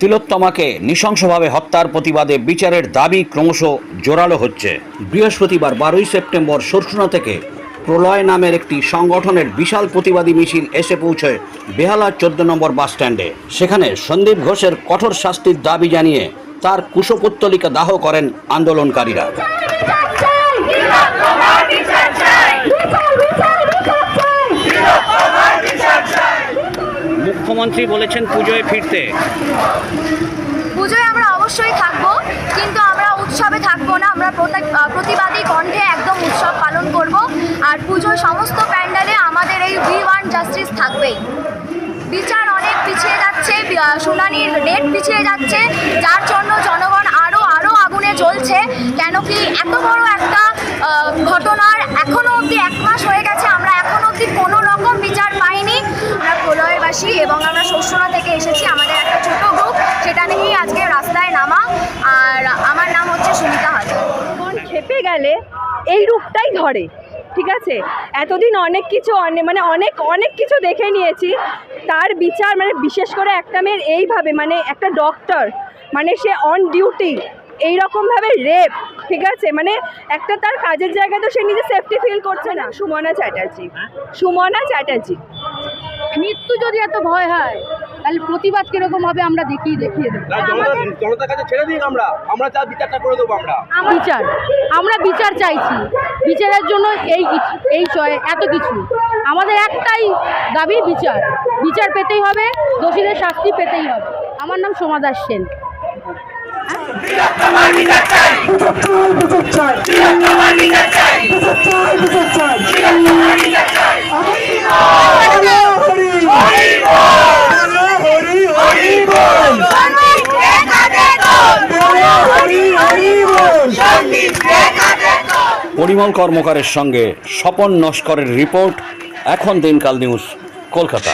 তিলোত্তমাকে নৃশংসভাবে হত্যার প্রতিবাদে বিচারের দাবি ক্রমশ জোরালো হচ্ছে। বৃহস্পতিবার বারোই সেপ্টেম্বর সরসুনা থেকে প্রলয় নামের একটি সংগঠনের বিশাল প্রতিবাদী মিছিল এসে পৌঁছয় বেহালার চোদ্দ নম্বর বাস স্ট্যান্ডে সেখানে সন্দীপ ঘোষের কঠোর শাস্তির দাবি জানিয়ে তার কুশপুত্তলিকা দাহ করেন আন্দোলনকারীরা। মুখ্যমন্ত্রী বলেছেন পুজোয় ফিরতে। পুজোয় আমরা অবশ্যই থাকব কিন্তু আমরা উৎসবে থাকব না। আমরা প্রতিবাদী কণ্ঠে একদম উৎসব পালন করব। আর পুজোর সমস্ত প্যান্ডেলে আমাদের এই ভি ওয়ান জাস্টিস থাকবেই। বিচার অনেক পিছিয়ে যাচ্ছে শুনানির ডেট পিছিয়ে যাচ্ছে। যার জন্য জনগণ আরও আরও আগুনে জ্বলছে। কেন কি এত বড় একটা আহ, ঘটনার প্রলয়বাসী এবং আমরা শস্যনা থেকে এসেছি আমাদের একটা ছোট গ্রুপ সেটা নিয়েই আজকে রাস্তায় নামা। আর আমার নাম হচ্ছে সুমিতা হাজার। খেপে গেলে এই রূপটাই ধরে, ঠিক আছে? এতদিন অনেক কিছু অনেক মানে অনেক অনেক কিছু দেখে নিয়েছি। তার বিচার মানে বিশেষ করে একটা মেয়ের এইভাবে মানে একটা ডক্টর মানে সে অন ডিউটি এইরকমভাবে রেপ ঠিক আছে? মানে একটা তার কাজের জায়গায় তো সে নিজে সেফটি ফিল করছে না। সুমনা চ্যাটার্জি সুমনা চ্যাটার্জি। মৃত্যু যদি এত ভয় হয় তাহলে প্রতিবাদ কীরকম হবে আমরা দেখিয়ে দেখিয়ে দেবো। জনতার কাছে ছেড়ে দিন আমরা। আমরা যা বিচারটা করে দেবো আমরা। বিচার। আমরা বিচার চাইছি। বিচারের জন্য এই কিছু- এই চয়- এত কিছু। আমাদের একটাই দাবি বিচার। বিচার পেতেই হবে দোষীদের শাস্তি পেতেই হবে। আমার নাম সোমা দাস সেন পরিমল কর্মকারের সঙ্গে স্বপন নস্করের রিপোর্ট এখন দিনকাল নিউজ কলকাতা।